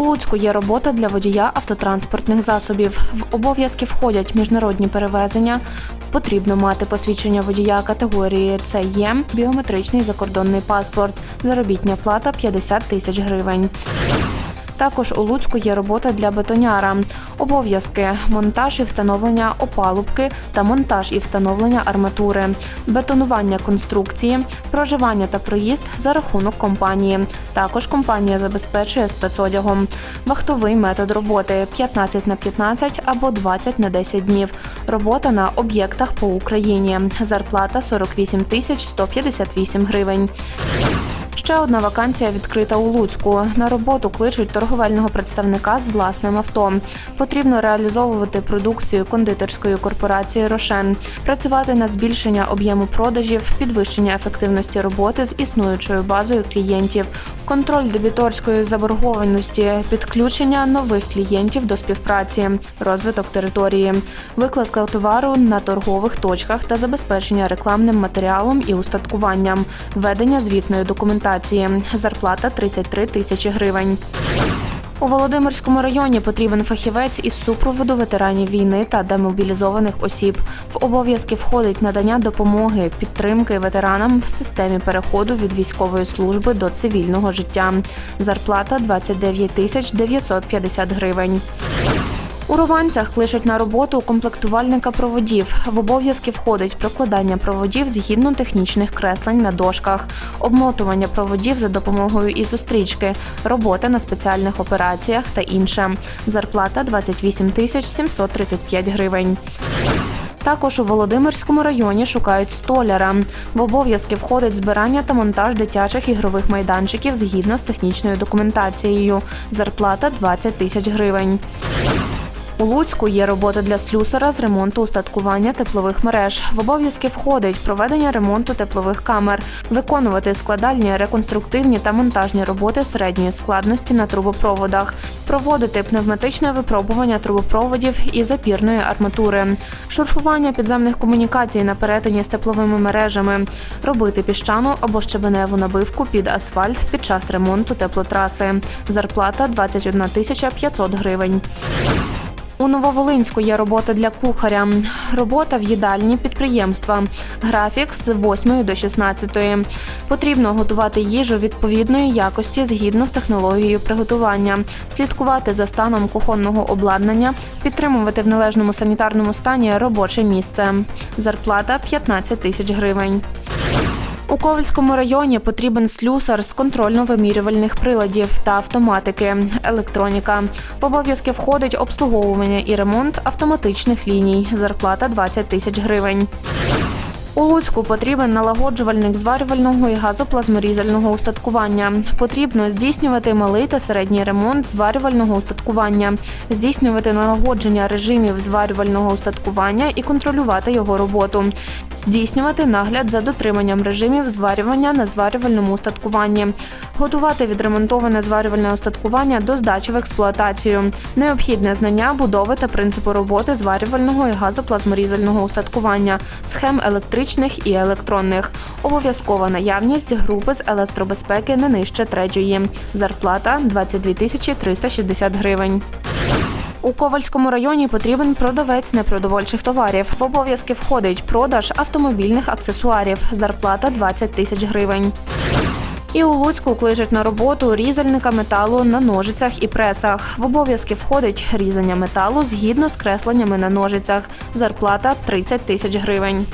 Луцьку є робота для водія автотранспортних засобів. В обов'язки входять міжнародні перевезення. Потрібно мати посвідчення водія категорії це є біометричний закордонний паспорт. Заробітня плата 50 тисяч гривень. Також у Луцьку є робота для бетоняра. Обов'язки монтаж і встановлення опалубки та монтаж і встановлення арматури, бетонування конструкції, проживання та проїзд за рахунок компанії. Також компанія забезпечує спецодягом. Вахтовий метод роботи 15 на 15 або 20 на 10 днів. Робота на об'єктах по Україні. Зарплата 48 тисяч 158 гривень. Ще одна вакансія відкрита у Луцьку. На роботу кличуть торговельного представника з власним авто. Потрібно реалізовувати продукцію кондитерської корпорації Рошен, працювати на збільшення об'єму продажів, підвищення ефективності роботи з існуючою базою клієнтів, контроль дебіторської заборгованості, підключення нових клієнтів до співпраці, розвиток території, викладка товару на торгових точках та забезпечення рекламним матеріалом і устаткуванням, ведення звітної документації. Зарплата 33 тисячі гривень. У Володимирському районі потрібен фахівець із супроводу ветеранів війни та демобілізованих осіб. В обов'язки входить надання допомоги, підтримки ветеранам в системі переходу від військової служби до цивільного життя. Зарплата 29 тисяч 950 гривень. У Рованцях кличуть на роботу комплектувальника проводів. В обов'язки входить прокладання проводів згідно технічних креслень на дошках, обмотування проводів за допомогою ізострічки, робота на спеціальних операціях та інше. Зарплата 28 тисяч 735 гривень. Також у Володимирському районі шукають столяра. В обов'язки входить збирання та монтаж дитячих ігрових майданчиків згідно з технічною документацією. Зарплата 20 тисяч гривень. У Луцьку є робота для слюсара з ремонту устаткування теплових мереж. В обов'язки входить проведення ремонту теплових камер, виконувати складальні, реконструктивні та монтажні роботи середньої складності на трубопроводах, проводити пневматичне випробування трубопроводів і запірної арматури, шурфування підземних комунікацій на перетині з тепловими мережами, робити піщану або щебеневу набивку під асфальт під час ремонту теплотраси. Зарплата 21 тисяча 500 гривень. У Нововолинську є робота для кухаря. Робота в їдальні підприємства. Графік з 8 до 16. Потрібно готувати їжу відповідної якості згідно з технологією приготування, слідкувати за станом кухонного обладнання, підтримувати в належному санітарному стані робоче місце. Зарплата 15 тисяч гривень. У Ковальському районі потрібен слюсар з контрольно-вимірювальних приладів та автоматики, електроніка. В обов'язки входить обслуговування і ремонт автоматичних ліній. Зарплата 20 тисяч гривень. У Луцьку потрібен налагоджувальник зварювального і газоплазморізального устаткування. Потрібно здійснювати малий та середній ремонт зварювального устаткування, здійснювати налагодження режимів зварювального устаткування і контролювати його роботу, здійснювати нагляд за дотриманням режимів зварювання на зварювальному устаткуванні, готувати відремонтоване зварювальне устаткування до здачі в експлуатацію, необхідне знання будови та принципу роботи зварювального і газоплазморізального устаткування, схем електричних і електронних, обов'язкова наявність групи з електробезпеки не нижче третьої. Зарплата 22 тисячі 360 гривень. У Ковальському районі потрібен продавець непродовольчих товарів. В обов'язки входить продаж автомобільних аксесуарів. Зарплата 20 тисяч гривень. І у Луцьку кличуть на роботу різальника металу на ножицях і пресах. В обов'язки входить різання металу згідно з кресленнями на ножицях. Зарплата 30 тисяч гривень.